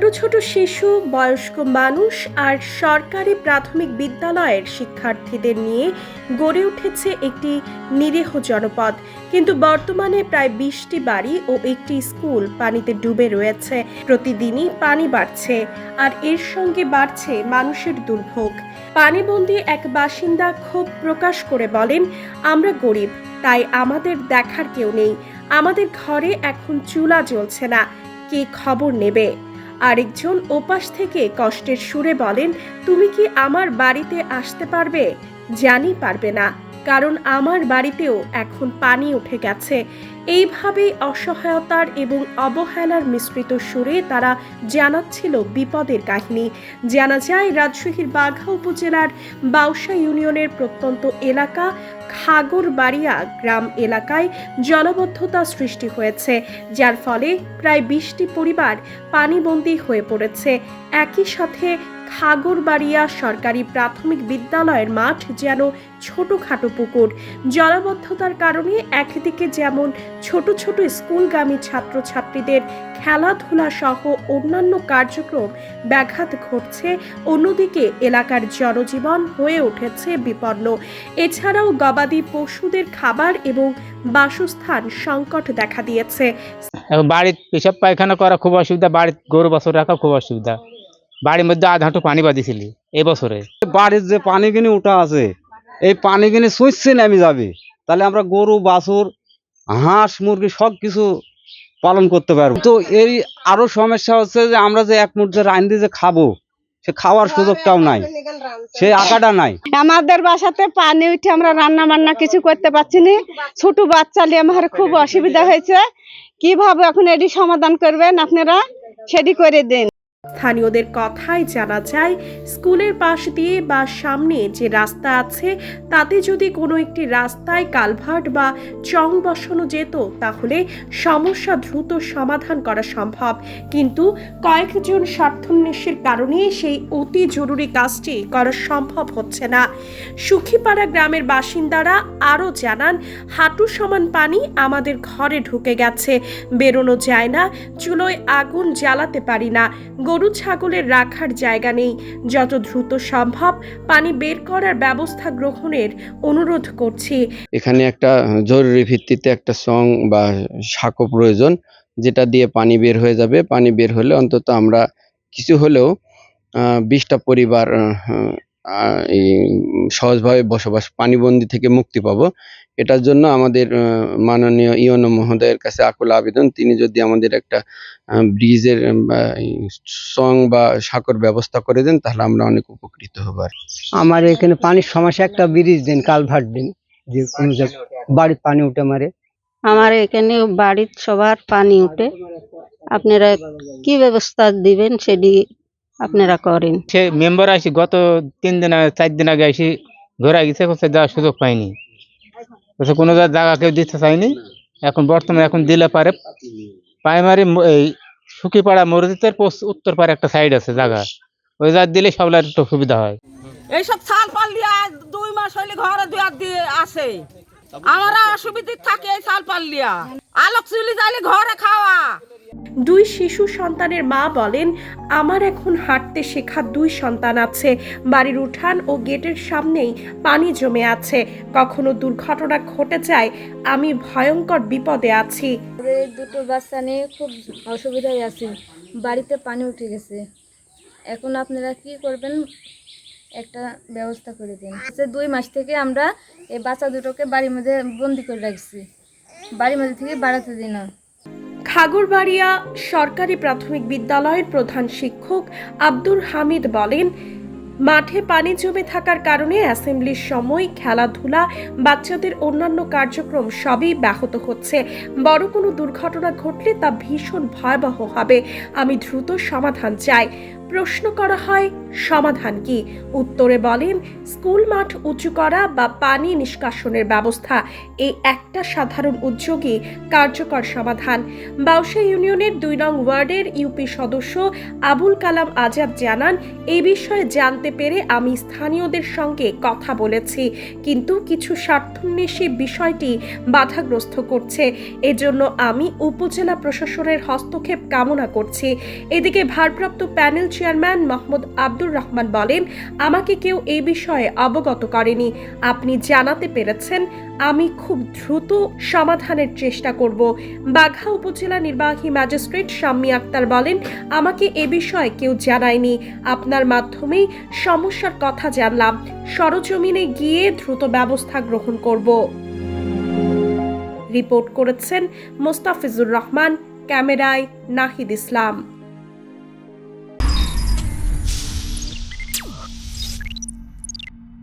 ছোট ছোট শিশু, বয়স্ক মানুষ আর সরকারি প্রাথমিক বিদ্যালয়ের শিক্ষার্থীদের নিয়ে গড়ে উঠেছে একটি নিরীহ জনপদ। কিন্তু বর্তমানে প্রায় বিশটি বাড়ি ও একটি স্কুল পানিতে ডুবে রয়েছে। প্রতিদিনই পানি বাড়ছে আর এর সঙ্গে বাড়ছে মানুষের দুর্ভোগ। পানিবন্দী এক বাসিন্দা ক্ষোভ প্রকাশ করে বলেন, আমরা গরিব, তাই আমাদের দেখার কেউ নেই। আমাদের ঘরে এখন চুলা জ্বলছে না। কে খবর নেবে? আরেকজন ওপাশ থেকে কষ্টের সুরে বলেন, তুমি কি আমার বাড়িতে আসতে পারবে? জানি পারবে না। কারণ আমার বাড়িতেও এখন পানি উঠে গেছে। এইভাবেই অসহায়তার এবং অবহেলার মিশ্রিত সুরে তারা জানাচ্ছিল বিপদের কাহিনী। জানা যায়, রাজশাহীর বাঘা উপজেলার বাউসা ইউনিয়নের প্রত্যন্ত এলাকা খাগরবাড়িয়া গ্রাম এলাকায় জলবদ্ধতা সৃষ্টি হয়েছে, যার ফলে প্রায় বিশটি পরিবার পানিবন্দী হয়ে পড়েছে। একই সাথে খাগরবাড়িয়া সরকারি প্রাথমিক বিদ্যালয়ের মাঠ যেন ছোটখাটো পুকুর। জলাবদ্ধতার কারণে একদিকে যেমন ছোট ছোট স্কুলগামী ছাত্রছাত্রীদের খেলাধুলা সহ অন্যান্য কার্যক্রম ব্যাঘাত ঘটছে, অন্যদিকে এলাকার জনজীবন হয়ে উঠেছে বিপন্ন। এছাড়াও গবাদি পশুদের খাবার এবং বাসস্থান সংকট দেখা দিয়েছে। বাড়ির পেশাব পায়খানা করা খুব অসুবিধা, বাড়ির গরু, বছর রাখা খুব অসুবিধা। বাড়ির মধ্যে আধ হাঁটু পানি বাঁধিছিলি এই বছরে? বাড়ির যে পানিগুনি উঠা আছে এই পানিগুনি সুইচে নেমে যাবে। তাহলে আমরা গরু বাছুর হাঁস মুরগি সব কিছু পালন করতে পারব। তো এই আরও সমস্যা হচ্ছে যে আমরা যে এক মুহূর্তে রান্ধি যে খাব সে খাওয়ার সুযোগটাও নাই সে আঁকাটা নাই। আমাদের বাসাতে পানি উঠে আমরা রান্না বান্না কিছু করতে পারছি না ছোট বাচ্চা নিয়ে আমার খুব অসুবিধা হয়েছে। কীভাবে এখন এটি সমাধান করবেন আপনারা সেটি করে দিন। স্থানীয়দের কথায় জানা যায়, স্কুলের পাশ দিয়ে বা সামনে যে রাস্তা আছে, তাতে যদি কোনো একটি রাস্তায় কালভার্ট বা চং বসানো যেত, তাহলে সমস্যা দ্রুত সমাধান করা সম্ভব। কিন্তু কয়েকজন স্বার্থন্বেষের কারণে সেই অতি জরুরি কাজটি করা সম্ভব হচ্ছে না। সুখীপাড়া গ্রামের বাসিন্দারা আরও জানান, হাঁটু সমান পানি আমাদের ঘরে ঢুকে গেছে, বেরোনো যায় না, চুলোয় আগুন জ্বালাতে পারি না। গরু ছাগলের রাখার জায়গা নেই। যত দ্রুত সম্ভব পানি বের করার ব্যবস্থা গ্রহণের অনুরোধ করছি। এখানে একটা জরুরি ভিত্তিতে একটা সং বা সাঁকো প্রয়োজন, যেটা দিয়ে পানি বের হয়ে যাবে। পানি বের হলে অন্তত আমরা কিছু হলেও বিশটা পরিবার সহজভাবে বসবাস পানিবন্দী থেকে মুক্তি পাবো। এটার জন্য আমাদের আহ, মাননীয় ইয়নো মহোদয়ের কাছে আকুল আবেদন। তিনি যদি আমাদের একটা ব্রিজের সং বা সাঁকোর ব্যবস্থা করে দেন তাহলে আমরা অনেক উপকৃত হব আর আমার এখানে পানির সমস্যা একটা ব্রিজ দিন কালভার্ট দিন যে কোনো বাড়ির পানি উঠে মারে। আমার এখানে বাড়ির সবার পানি উঠে। আপনারা কি ব্যবস্থা দিবেন সেটি আপনারা করেন। সে মেম্বার আসি গত তিন দিন আগে চার দিন আগে এসে ঘোরা গেছে কোথাও যাওয়ার সুযোগ পাইনি কোথাও কোনো জায়গায় জায়গা কেউ দিতে চায়নি। এখন বর্তমানে এখন দিলে পারে। প্রাইমারি এই সুখীপাড়া মসজিদের উত্তর পারে একটা সাইড আছে জায়গা। ওই জায়গা দিলে সবলার একটু সুবিধা হয়। এইসব ছাল পাল দিয়া দুই মাস হইলে ঘরে দুয়ার দিয়ে আসে। আমরা অসুবিধে থাকে এই ছাল পাল্লিয়া আলোক চুলি যাইলে ঘরে খাওয়া। দুই শিশু সন্তানের মা বলেন, আমার এখন হাঁটতে শেখা দুই সন্তান আছে। বাড়ির উঠান ও গেটের সামনেই পানি জমে আছে। কখনো দুর্ঘটনা ঘটে যায়, আমি ভয়ঙ্কর বিপদে আছি। দুটো বাচ্চা নিয়ে খুব অসুবিধায় আছি। বাড়িতে পানি উঠে গেছে। এখন আপনারা কি করবেন? একটা ব্যবস্থা করে দিন। দুই মাস থেকে আমরা এই বাচ্চা দুটোকে বাড়ির মধ্যে বন্দি করে রাখছি। বাড়ির মধ্যে থেকে বাড়াতে দিই না। খাগরবাড়িয়া সরকারি প্রাথমিক বিদ্যালয়ের প্রধান শিক্ষক আব্দুর হামিদ বলেন, মাঠে পানি জমে থাকার কারণে অ্যাসেম্বলির সময় খেলাধুলা, বাচ্চাদের অন্যান্য কার্যক্রম সবই ব্যাহত হচ্ছে। বড় কোনো দুর্ঘটনা ঘটলে তা ভীষণ ভয়াবহ হবে। আমি দ্রুত সমাধান চাই। প্রশ্ন করা হয়, সমাধান কি? উত্তরে বলেন, স্কুল মাঠ উঁচু করা বা পানি নিষ্কাশনের ব্যবস্থা, এই একটা সাধারণ উদ্যোগই কার্যকর সমাধান। বাউসা ইউনিয়নের দুই নং ওয়ার্ডের ইউপি সদস্য আবুল কালাম আজাদ জানান এই বিষয়ে জানতে পেরে আমি স্থানীয়দের সঙ্গে কথা বলেছি, কিন্তু কিছু স্বার্থন্বেষী বিষয়টি বাধাগ্রস্ত করছে। এজন্য আমি উপজেলা প্রশাসনের হস্তক্ষেপ কামনা করছি। এদিকে ভারপ্রাপ্ত প্যানেল চেয়ারম্যান মোহাম্মদ আব্দুর রহমান বলেন, আমাকে কেউ এই বিষয়ে অবগত করেনি। আপনি জানাতে পেরেছেন, আমি খুব দ্রুত সমাধানের চেষ্টা করব। বাঘা উপজেলা নির্বাহী ম্যাজিস্ট্রেট শাম্মী আক্তার বলেন, আমাকে এ বিষয়ে কেউ জানায়নি। আপনার মাধ্যমেই সমস্যার কথা জানলাম। সরজমিনে গিয়ে দ্রুত ব্যবস্থা গ্রহণ করব। রিপোর্ট করেছেন মোস্তাফিজুর রহমান, ক্যামেরায় নাহিদ ইসলাম।